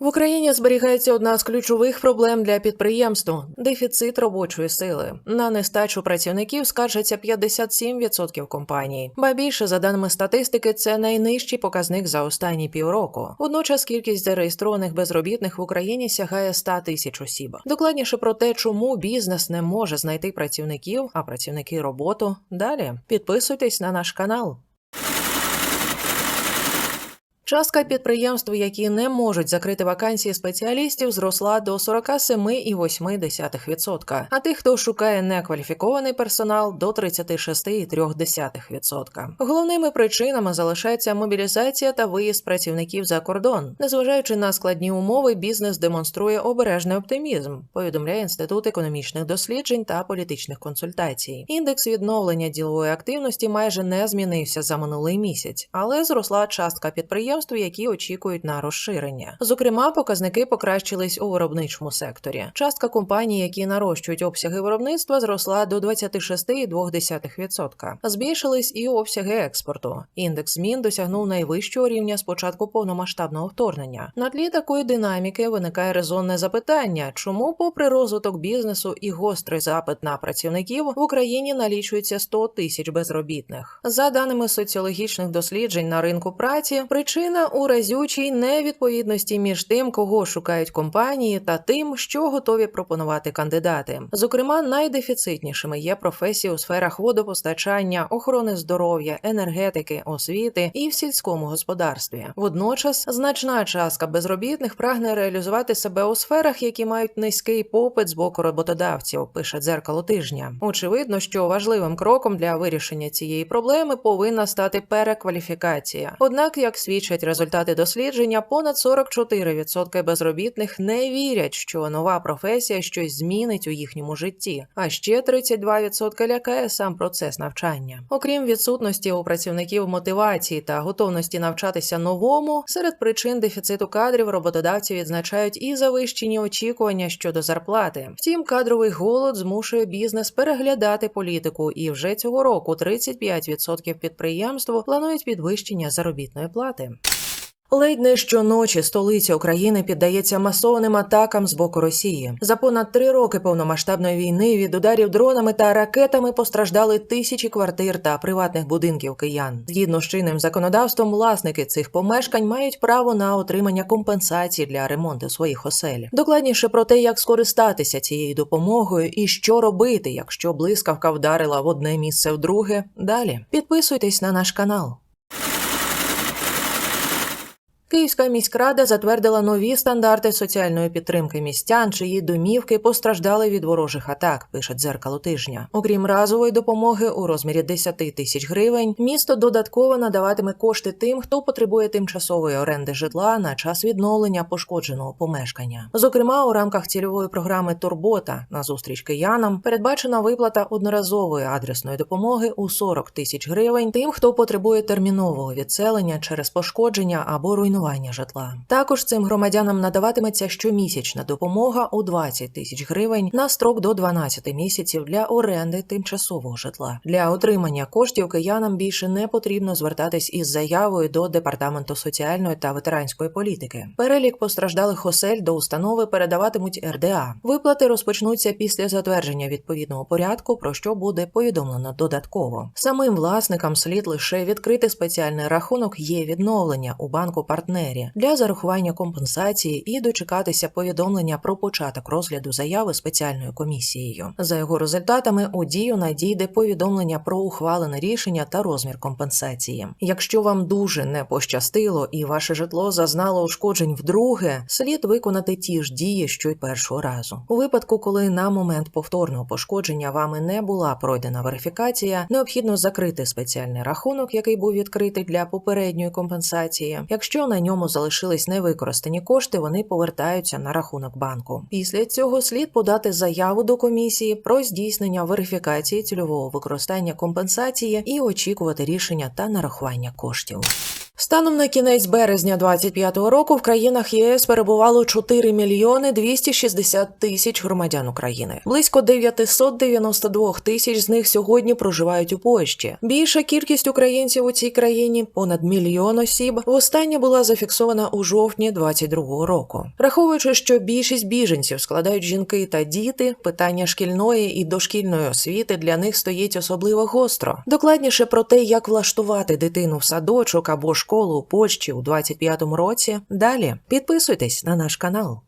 В Україні зберігається одна з ключових проблем для підприємств дефіцит робочої сили. На нестачу працівників скаржаться 57% компаній. Ба більше, за даними статистики, це найнижчий показник за останні півроку. Водночас кількість зареєстрованих безробітних в Україні сягає 100 тисяч осіб. Докладніше про те, чому бізнес не може знайти працівників, а працівники роботу. Далі підписуйтесь на наш канал. Частка підприємств, які не можуть закрити вакансії спеціалістів, зросла до 47,8%, а тих, хто шукає некваліфікований персонал, до 36,3%. Головними причинами залишається мобілізація та виїзд працівників за кордон. Незважаючи на складні умови, бізнес демонструє обережний оптимізм. Повідомляє інститут економічних досліджень та політичних консультацій. Індекс відновлення ділової активності майже не змінився за минулий місяць, але зросла частка підприємств, які очікують на розширення. Зокрема, показники покращились у виробничому секторі. Частка компаній, які нарощують обсяги виробництва, зросла до 26,2%. Збільшились і обсяги експорту. Індекс змін досягнув найвищого рівня з початку повномасштабного вторгнення. На тлі такої динаміки виникає резонне запитання, чому, попри розвиток бізнесу і гострий запит на працівників, в Україні налічується 100 тисяч безробітних. За даними соціологічних досліджень на ринку праці, причина у разючій невідповідності між тим, кого шукають компанії, та тим, що готові пропонувати кандидати. Зокрема, найдефіцитнішими є професії у сферах водопостачання, охорони здоров'я, енергетики, освіти і в сільському господарстві. Водночас, значна частка безробітних прагне реалізувати себе у сферах, які мають низький попит з боку роботодавців. Пише дзеркало тижня. Очевидно, що важливим кроком для вирішення цієї проблеми повинна стати перекваліфікація. Однак, як свідчать результати дослідження, понад 44% безробітних не вірять, що нова професія щось змінить у їхньому житті. А ще 32% лякає сам процес навчання. Окрім відсутності у працівників мотивації та готовності навчатися новому, серед причин дефіциту кадрів роботодавці відзначають і завищені очікування щодо зарплати. Втім, кадровий голод змушує бізнес переглядати політику, і вже цього року 35% підприємств планують підвищення заробітної плати. Ледь не щоночі столиця України піддається масованим атакам з боку Росії. За понад три роки повномасштабної війни від ударів дронами та ракетами постраждали тисячі квартир та приватних будинків киян. Згідно з чинним законодавством, власники цих помешкань мають право на отримання компенсацій для ремонту своїх осель. Докладніше про те, як скористатися цією допомогою і що робити, якщо блискавка вдарила в одне місце вдруге. Далі підписуйтесь на наш канал. Київська міськрада затвердила нові стандарти соціальної підтримки містян, чиї домівки постраждали від ворожих атак. Пише дзеркало тижня. Окрім разової допомоги у розмірі 10 тисяч гривень, місто додатково надаватиме кошти тим, хто потребує тимчасової оренди житла на час відновлення пошкодженого помешкання. Зокрема, у рамках цільової програми Турбота на зустріч киянам передбачена виплата одноразової адресної допомоги у 40 тисяч гривень тим, хто потребує термінового відселення через пошкодження або руйнування руйнування житла. Також цим громадянам надаватиметься щомісячна допомога у 20 тисяч гривень на строк до 12 місяців для оренди тимчасового житла. Для отримання коштів киянам більше не потрібно звертатись із заявою до департаменту соціальної та ветеранської політики. Перелік постраждалих осель до установи передаватимуть РДА. Виплати розпочнуться після затвердження відповідного порядку, про що буде повідомлено додатково. Самим власникам слід лише відкрити спеціальний рахунок є відновлення у банку партнерів партнері для зарахування компенсації і дочекатися повідомлення про початок розгляду заяви спеціальною комісією. За його результатами у дію надійде повідомлення про ухвалене рішення та розмір компенсації. Якщо вам дуже не пощастило і ваше житло зазнало ушкоджень вдруге, слід виконати ті ж дії, що й першого разу. У випадку, коли на момент повторного пошкодження вами не була пройдена верифікація, необхідно закрити спеціальний рахунок, який був відкритий для попередньої компенсації. Якщо на ньому залишились невикористані кошти, вони повертаються на рахунок банку. Після цього слід подати заяву до комісії про здійснення верифікації цільового використання компенсації і очікувати рішення та нарахування коштів. Станом на кінець березня 25-го року в країнах ЄС перебувало 4 мільйони 260 тисяч громадян України. Близько 992 тисяч з них сьогодні проживають у Польщі. Більша кількість українців у цій країні понад мільйон осіб. Востаннє була зафіксована у жовтні 22-го року. Враховуючи, що більшість біженців складають жінки та діти, питання шкільної і дошкільної освіти для них стоїть особливо гостро. Докладніше про те, як влаштувати дитину в садочок або школу у Польщі у 25-му році. Далі підписуйтесь на наш канал.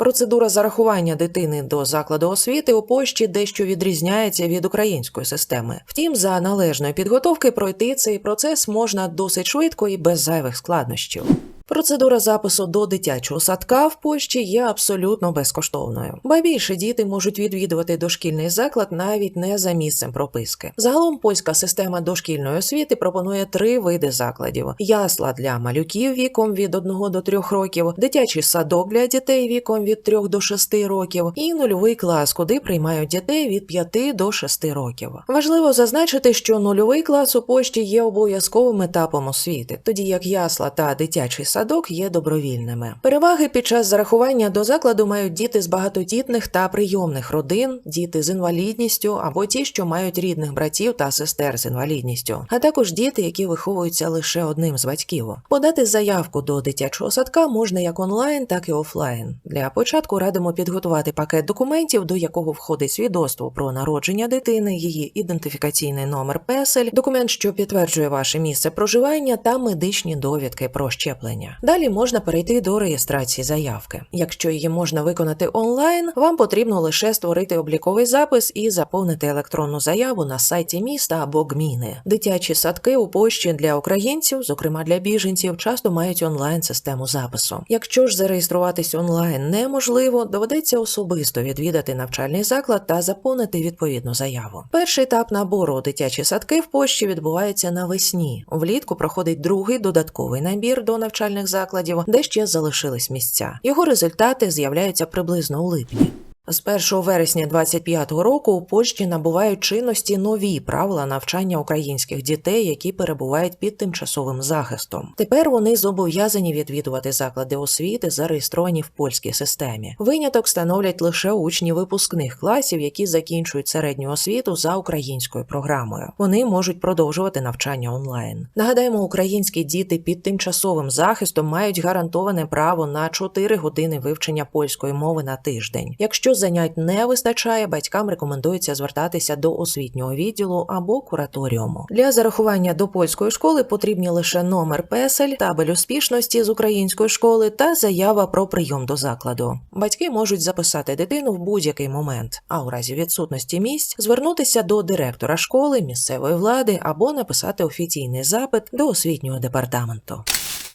Процедура зарахування дитини до закладу освіти у Польщі дещо відрізняється від української системи. Втім, за належної підготовки пройти цей процес можна досить швидко і без зайвих складнощів. Процедура запису до дитячого садка в Польщі є абсолютно безкоштовною. Ба більше діти можуть відвідувати дошкільний заклад навіть не за місцем прописки. Загалом польська система дошкільної освіти пропонує три види закладів: ясла для малюків віком від 1 до 3 років, дитячий садок для дітей віком від 3 до 6 років і нульовий клас, куди приймають дітей від 5 до 6 років. Важливо зазначити, що нульовий клас у Польщі є обов'язковим етапом освіти, тоді як ясла та дитячий садок садок є добровільними. Переваги під час зарахування до закладу мають діти з багатодітних та прийомних родин, діти з інвалідністю або ті, що мають рідних братів та сестер з інвалідністю, а також діти, які виховуються лише одним з батьків. Подати заявку до дитячого садка можна як онлайн, так і офлайн. Для початку радимо підготувати пакет документів, до якого входить свідоцтво про народження дитини, її ідентифікаційний номер песель, документ, що підтверджує ваше місце проживання, та медичні довідки про щеплення. Далі можна перейти до реєстрації заявки. Якщо її можна виконати онлайн, вам потрібно лише створити обліковий запис і заповнити електронну заяву на сайті міста або гміни. Дитячі садки у Польщі для українців, зокрема для біженців, часто мають онлайн систему запису. Якщо ж зареєструватись онлайн неможливо, доведеться особисто відвідати навчальний заклад та заповнити відповідну заяву. Перший етап набору у дитячі садки в Польщі відбувається навесні. Влітку проходить другий додатковий набір до навчальних закладів, де ще залишились місця. Його результати з'являються приблизно у липні. З 1 вересня 25-го року у Польщі набувають чинності нові правила навчання українських дітей, які перебувають під тимчасовим захистом. Тепер вони зобов'язані відвідувати заклади освіти, зареєстровані в польській системі. Виняток становлять лише учні випускних класів, які закінчують середню освіту за українською програмою. Вони можуть продовжувати навчання онлайн. Нагадаємо, українські діти під тимчасовим захистом мають гарантоване право на 4 години вивчення польської мови на тиждень. Якщо занять не вистачає, батькам рекомендується звертатися до освітнього відділу або кураторіуму. Для зарахування до польської школи потрібні лише номер песель, табель успішності з української школи та заява про прийом до закладу. Батьки можуть записати дитину в будь-який момент, а у разі відсутності місць звернутися до директора школи, місцевої влади або написати офіційний запит до освітнього департаменту.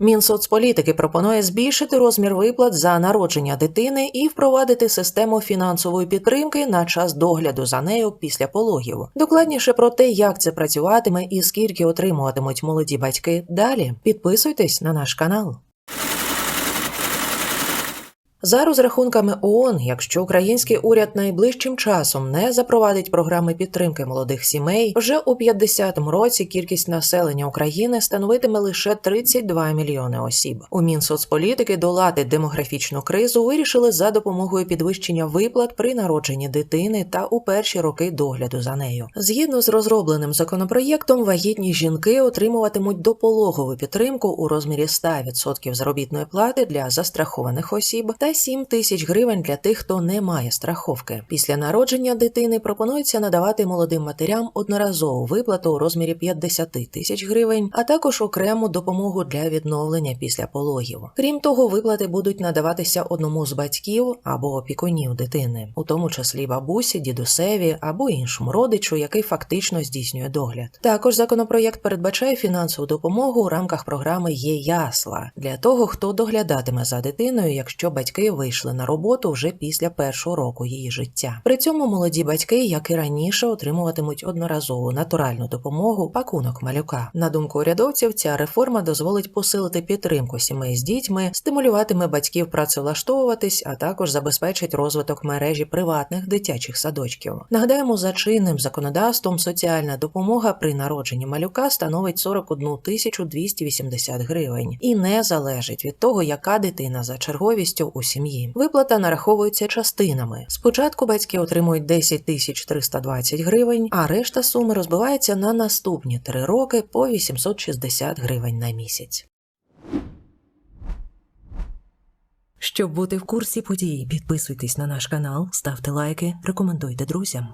Мінсоцполітики пропонує збільшити розмір виплат за народження дитини і впровадити систему фінансової підтримки на час догляду за нею після пологів. Докладніше про те, як це працюватиме і скільки отримуватимуть молоді батьки. Далі підписуйтесь на наш канал. За розрахунками ООН, якщо український уряд найближчим часом не запровадить програми підтримки молодих сімей, вже у 50-му році кількість населення України становитиме лише 32 мільйони осіб. У Мінсоцполітики долати демографічну кризу вирішили за допомогою підвищення виплат при народженні дитини та у перші роки догляду за нею. Згідно з розробленим законопроєктом, вагітні жінки отримуватимуть допологову підтримку у розмірі 100% заробітної плати для застрахованих осіб та 7 тисяч гривень для тих, хто не має страховки. Після народження дитини пропонується надавати молодим матерям одноразову виплату у розмірі 50 тисяч гривень, а також окрему допомогу для відновлення після пологів. Крім того, виплати будуть надаватися одному з батьків або опікунів дитини, у тому числі бабусі, дідусеві або іншому родичу, який фактично здійснює догляд. Також законопроєкт передбачає фінансову допомогу у рамках програми «Є ясла» для того, хто доглядатиме за дитиною, якщо батьки вийшли на роботу вже після першого року її життя. При цьому молоді батьки, як і раніше, отримуватимуть одноразову натуральну допомогу пакунок малюка. На думку урядовців, ця реформа дозволить посилити підтримку сімей з дітьми, стимулюватиме батьків працевлаштовуватись, а також забезпечить розвиток мережі приватних дитячих садочків. Нагадаємо, за чинним законодавством соціальна допомога при народженні малюка становить 41 тисячу 280 гривень і не залежить від того, яка дитина за черговістю у сім'ї. Виплата нараховується частинами. Спочатку батьки отримують 10 тисяч 320 гривень, а решта суми розбивається на наступні три роки по 860 гривень на місяць. Щоб бути в курсі подій, підписуйтесь на наш канал, ставте лайки, рекомендуйте друзям.